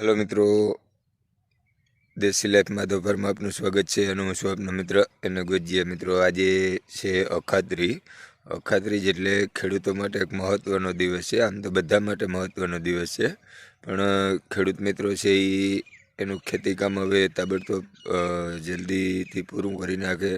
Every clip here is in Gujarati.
હેલો મિત્રો, દેશી લાઈફ માધવભરમાં આપનું સ્વાગત છે અને હું છું આપનો મિત્ર એને ગોજીયા. મિત્રો, આજે છે અખાત્રી. અખાત્રીજ એટલે ખેડૂતો માટે એક મહત્ત્વનો દિવસ છે. આમ તો બધા માટે મહત્ત્વનો દિવસ છે. પણ ખેડૂત મિત્રો છે એ એનું ખેતીકામ હવે તાબડતોબ જલ્દીથી પૂરું કરી નાખે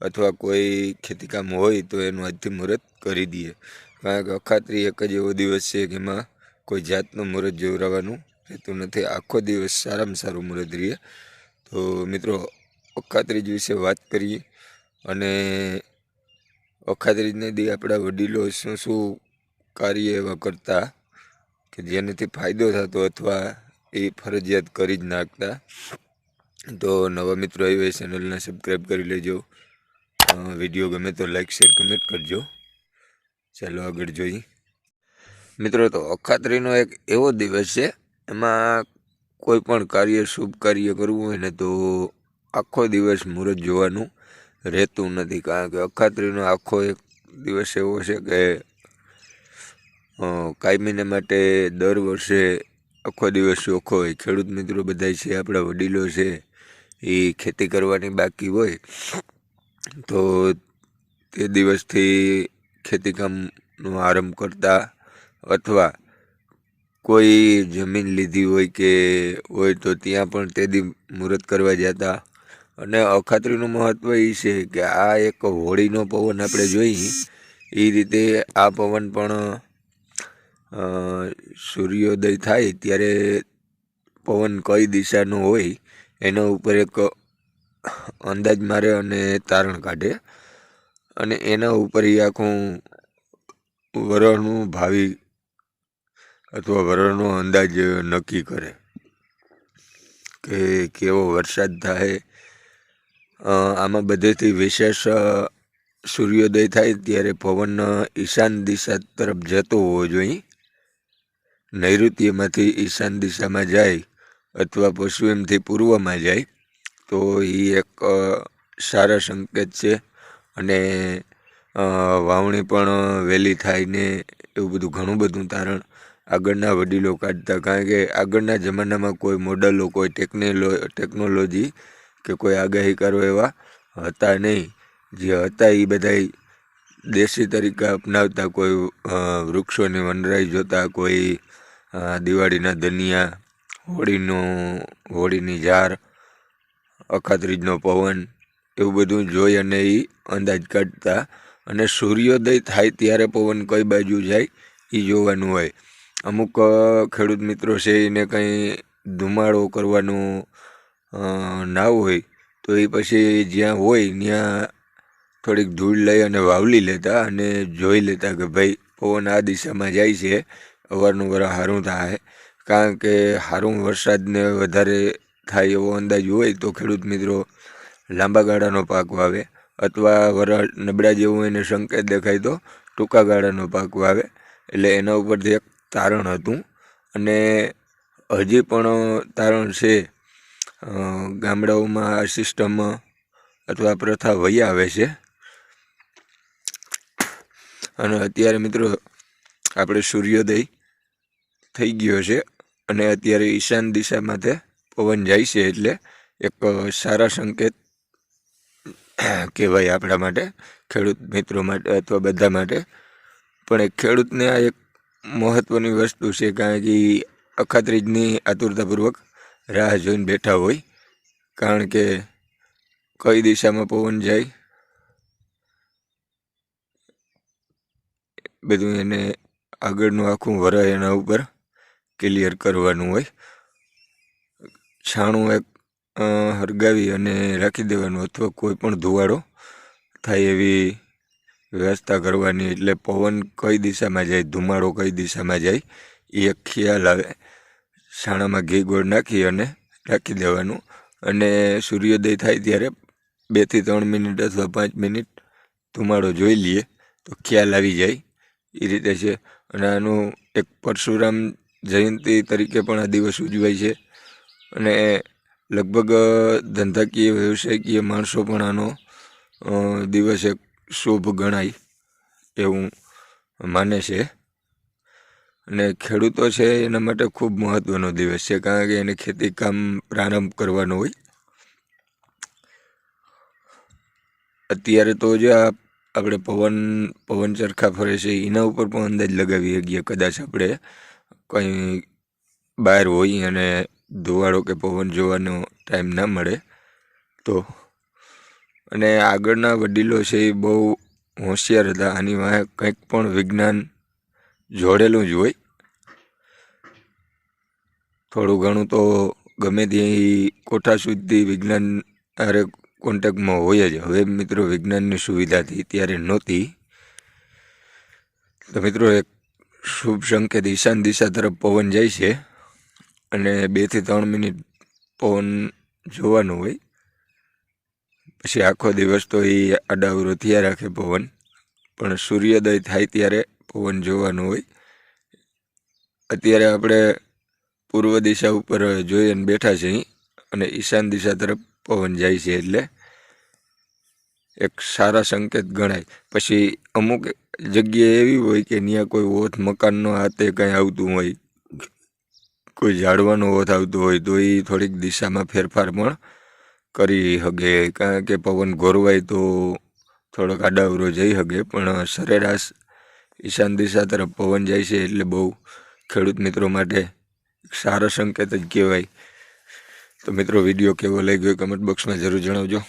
અથવા કોઈ ખેતીકામ હોય તો એનું આજથી મુહૂર્ત કરી દઈએ. કારણ કે અખાત્રી એક જ એવો દિવસ છે કે એમાં કોઈ જાતનું મુહૂર્ત જોવરાવાનું રહેતું નથી, આખો દિવસ સારામાં સારું મુહૂર્ત રહીએ. તો મિત્રો, અખાત્રીજ વિશે વાત કરીએ અને અખાત્રીજને દી આપણા વડીલો શું શું કાર્ય એવા કરતા કે જેનાથી ફાયદો થતો અથવા એ ફરજિયાત કરી જ નાખતા. તો નવા મિત્રો આવી હોય ચેનલને સબસ્ક્રાઈબ કરી લેજો. વીડિયો ગમે તો લાઈક શેર કમેન્ટ કરજો. ચાલો આગળ જોઈએ. મિત્રો, તો અખાત્રીનો એક એવો દિવસ છે એમાં કોઈ પણ કાર્ય શુભ કાર્ય કરવું હોય ને તો આખો દિવસ મુહૂર્ત જોવાનું રહેતું નથી. કારણ કે અખાત્રીનો આખો એક દિવસ એવો છે કે કાયમીને માટે દર વર્ષે આખો દિવસ ચોખ્ખો હોય. ખેડૂત મિત્રો બધા છે, આપણા વડીલો છે, એ ખેતી કરવાની બાકી હોય. તો તે દિવસથી ખેતીકામનો આરંભ કરતા અથવા કોઈ જમીન લીધી હોય કે હોય તો ત્યાં પણ તે દી મુહૂર્ત કરવા જતા. અને અખાત્રીનું મહત્ત્વ એ છે કે આ એક હોળીનો પવન આપણે જોઈએ એ રીતે આ પવન પણ સૂર્યોદય થાય ત્યારે પવન કઈ દિશાનો હોય એના ઉપર એક અંદાજ મારે અને તારણ કાઢે. અને એના ઉપર એ આખું વરણનું ભાવિ અથવા વરણનો અંદાજ નક્કી કરે કે કેવો વરસાદ થાય. આમાં બધેથી વિશેષ સૂર્યોદય થાય ત્યારે પવન ઈશાન દિશા તરફ જતો હોવો જોઈએ. નૈઋત્યમાંથી ઈશાન દિશામાં જાય અથવા પશ્ચિમથી પૂર્વમાં જાય, તો એ એક સારા સંકેત છે. અને વાવણી પણ વહેલી થાય ને એવું બધું ઘણું બધું તારણ આગળના વડીલો કાઢતા. કારણ કે આગળના જમાનામાં કોઈ મોડલો કોઈ ટેકનેલો ટેકનોલોજી કે કોઈ આગાહીકારો એવા હતા નહીં. જે હતા એ બધા દેશી તરીકે અપનાવતા. કોઈ વૃક્ષોને વનરાઈ જોતા, કોઈ દિવાળીના દનિયા, હોળીનો, હોળીની જાર અખાત્રીજનો પવન, એવું બધું જોઈ અને એ અંદાજ કાઢતા. અને સૂર્યોદય થાય ત્યારે પવન કઈ બાજુ જાય એ જોવાનું હોય. અમુક ખેડૂત મિત્રો છે એને કંઈ ધુમાડો કરવાનું ના હોય, તો એ પછી જ્યાં હોય ત્યાં થોડીક ધૂળ લઈ અને વાવલી લેતા અને જોઈ લેતા કે ભાઈ પવન આ દિશામાં જાય છે અવારનવાર સારું થાય. કારણ કે સારું વરસાદને વધારે થાય એવો અંદાજ હોય તો ખેડૂત મિત્રો લાંબા ગાળાનો પાક વાવે. અથવા વરાળ નબળા જેવું એને સંકેત દેખાય તો ટૂંકા ગાળાનો પાક વાવે. એટલે એના ઉપરથી એક તારણ હતું. અને હજી પણ તારણ છે. ગામડાઓમાં આ સિસ્ટમ અથવા પ્રથા વહી આવે છે. અને અત્યારે મિત્રો આપણે સૂર્યોદય થઈ ગયો છે અને અત્યારે ઈશાન દિશામાં તે પવન જાય છે એટલે એક સારા સંકેત કહેવાય આપણા માટે. ખેડૂત મિત્રો માટે અથવા બધા માટે. પણ એક ખેડૂતને આ એક મહત્ત્વની વસ્તુ છે કારણ કે અખાત્રીજની આતુરતાપૂર્વક રાહ જોઈને બેઠા હોય. કારણ કે કઈ દિશામાં પવન જાય, બધું એને આગળનું આખું વરાય એના ઉપર ક્લિયર કરવાનું હોય. છાણું એક હરગાવી અને રાખી દેવાનું અથવા કોઈ પણ ધુવાડો થાય એવી વ્યવસ્થા કરવાની એટલે પવન કઈ દિશામાં જાય, ધુમાડો કઈ દિશામાં જાય, એ એક ખ્યાલ આવે. છાણામાં ઘી ગોળ નાખી અને રાખી દેવાનું. અને સૂર્યોદય થાય ત્યારે બેથી ત્રણ મિનિટ અથવા પાંચ મિનિટ ધુમાડો જોઈ લઈએ, તો ખ્યાલ આવી જાય એ રીતે છે. અને આનું એક પરશુરામ જયંતિ તરીકે પણ આ દિવસ ઉજવાય છે. અને લગભગ ધંધાકીય, વ્યવસાયકીય માણસો પણ આનો દિવસ એક શુભ ગણાય એવું માને છે. અને ખેડૂતો છે એના માટે ખૂબ મહત્ત્વનો દિવસ છે, કારણ કે એને ખેતી કામ પ્રારંભ કરવાનો હોય. અત્યારે તો જે આપણે પવન પવન ચરખા ફરે છે, એના ઉપર પણ અંદાજ લગાવી શકીએ. કદાચ આપણે કંઈ બહાર હોય અને ધુવાડો કે પવન જોવાનો ટાઈમ ના મળે તો અને આગળના વડીલો છે એ બહુ હોશિયાર હતા. આની વાંહે કંઈક પણ વિજ્ઞાન જોડેલું જ હોય. થોડું ઘણું તો ગમે ત્યાં કોઠા સુધી વિજ્ઞાન અરે કોન્ટેક્ટમાં હોય જ. હવે મિત્રો વિજ્ઞાનની સુવિધાથી ત્યારે નહોતી. તો મિત્રો એક શુભ સંકેત ઈશાન દિશા તરફ પવન જાય છે. અને બેથી ત્રણ મિનિટ પવન જોવાનું હોય. પછી આખો દિવસ તો એ આડાવરો થયા રાખે પવન. પણ સૂર્યોદય થાય ત્યારે પવન જોવાનું હોય. અત્યારે આપણે પૂર્વ દિશા ઉપર જોઈને બેઠા છીએ. અને ઈશાન દિશા તરફ પવન જાય છે એટલે એક સારા સંકેત ગણાય. પછી અમુક જગ્યા એવી હોય કે ત્યાં કોઈ ઓથ મકાનનો હાથે કંઈ આવતું હોય, કોઈ ઝાડવાનો ઓથ આવતો હોય, તો એ થોડીક દિશામાં ફેરફાર પણ કરી શકે કારણ કે પવન ગોરવાય તો થોડોક આડાવરો જઈ શકે પણ સરેરાશ ઈશાન દિશા તરફ પવન જાય છે એટલે બહુ ખેડૂત મિત્રો માટે સારો સંકેત જ કહેવાય. તો મિત્રો, વીડિયો કેવો લાગ્યો કમેન્ટ બોક્સમાં જરૂર જણાવજો.